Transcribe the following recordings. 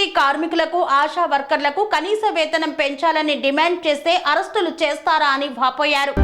పంచాయతీ కార్మికులకు ఆశా వర్కర్లకు కనీస వేతనం పెంచాలని డిమాండ్ చేస్తే అరెస్టులు చేస్తారా అని వాపోయారు.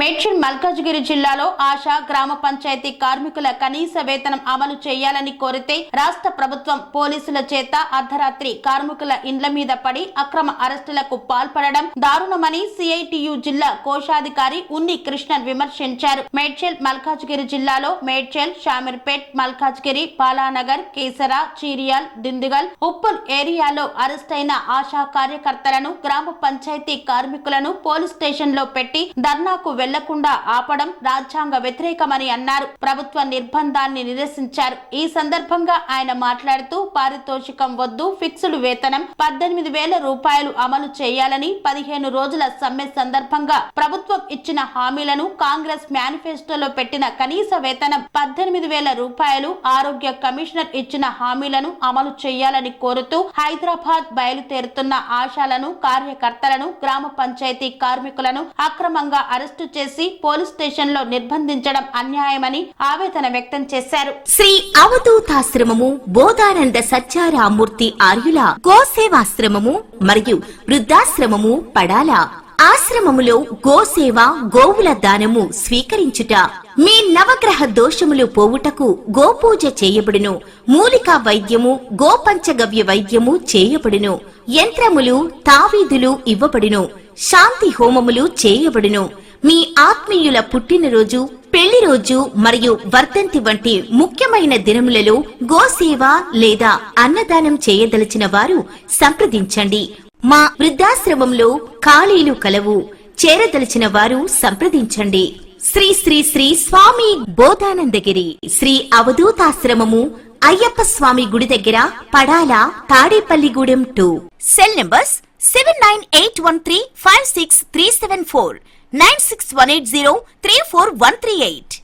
మేడ్చల్ మల్కాజ్గిరి జిల్లాలో ఆశా గ్రామ పంచాయతీ కార్మికుల కనీస వేతనం అమలు చేయాలని కోరితే రాష్ట్ర ప్రభుత్వం పోలీసుల చేత అర్ధరాత్రి కార్మికుల ఇండ్ల మీద పడి అక్రమ అరెస్టులకు పాల్పడడం దారుణమని సిఐటియు జిల్లా కోశాధికారి ఉన్ని కృష్ణన్ విమర్శించారు. మేడ్చల్ మల్కాజ్గిరి జిల్లాలో మేడ్చల్ షామీర్పేట్ మల్కాజ్గిరి పాలానగర్ కేసరా చీరియాల్ దిందుగల్ ఉప్పుల్ ఏరియాలో అరెస్ట్ అయిన ఆశా కార్యకర్తలను గ్రామ పంచాయతీ కార్మికులను పోలీస్ స్టేషన్లో పెట్టి ధర్నాకు వెళ్ళకుండా ఆపడం రాజ్యాంగ వ్యతిరేకమని అన్నారు. ప్రభుత్వ నిర్బంధాన్ని నిరసించారు. ఈ సందర్భంగా ఆయన మాట్లాడుతూ పారితోషికం వద్దు ఫిక్స్డ్ వేతనం పద్దెనిమిది వేల రూపాయలు అమలు చేయాలని పదిహేను రోజుల సమ్మె సందర్భంగా ప్రభుత్వం ఇచ్చిన హామీలను కాంగ్రెస్ మేనిఫెస్టోలో పెట్టిన కనీస వేతనం పద్దెనిమిది వేల రూపాయలు ఆరోగ్య కమిషనర్ ఇచ్చిన హామీలను అమలు చేయాలని కోరుతూ హైదరాబాద్ బయలుదేరుతున్న ఆశాలను కార్యకర్తలను గ్రామ పంచాయతీ కార్మికులను అక్రమంగా అరెస్టు చేసి పోలీస్ స్టేషన్లో నిర్బంధించడం అన్యాయమని ఆవేదన వ్యక్తం చేశారు. శ్రీ అవధూతాశ్రమము బోధానంద సత్యారామూర్తి ఆర్యుల గోసేవాశ్రమము మరియు వృద్ధాశ్రమము పడాల. ఆశ్రమములో గోసేవ గోవుల దానము స్వీకరించుట. మీ నవగ్రహ దోషములు పోవుటకు గోపూజ చేయబడును. మూలికా వైద్యము గోపంచగవ్య వైద్యము చేయబడును. యంత్రములు తావీదులు ఇవ్వబడును. శాంతి హోమములు చేయబడును. మీ ఆత్మీయుల పుట్టినరోజు పెళ్ళి రోజు మరియు వర్ధంతి వంటి ముఖ్యమైన దినములలో గోసేవ లేదా అన్నదానం చేయదలిచిన వారు సంప్రదించండి. మా వృద్ధాశ్రమంలో ఖాళీలు కలవు. చేరదలిచిన వారు సంప్రదించండి. శ్రీ శ్రీ శ్రీ స్వామి బోధానందగిరి శ్రీ అవధూతాశ్రమము అయ్యప్ప స్వామి గుడి దగ్గర Padala Tadepalligudem two cell numbers seven nine eight one three five six three seven four nine six one eight zero three four one three eight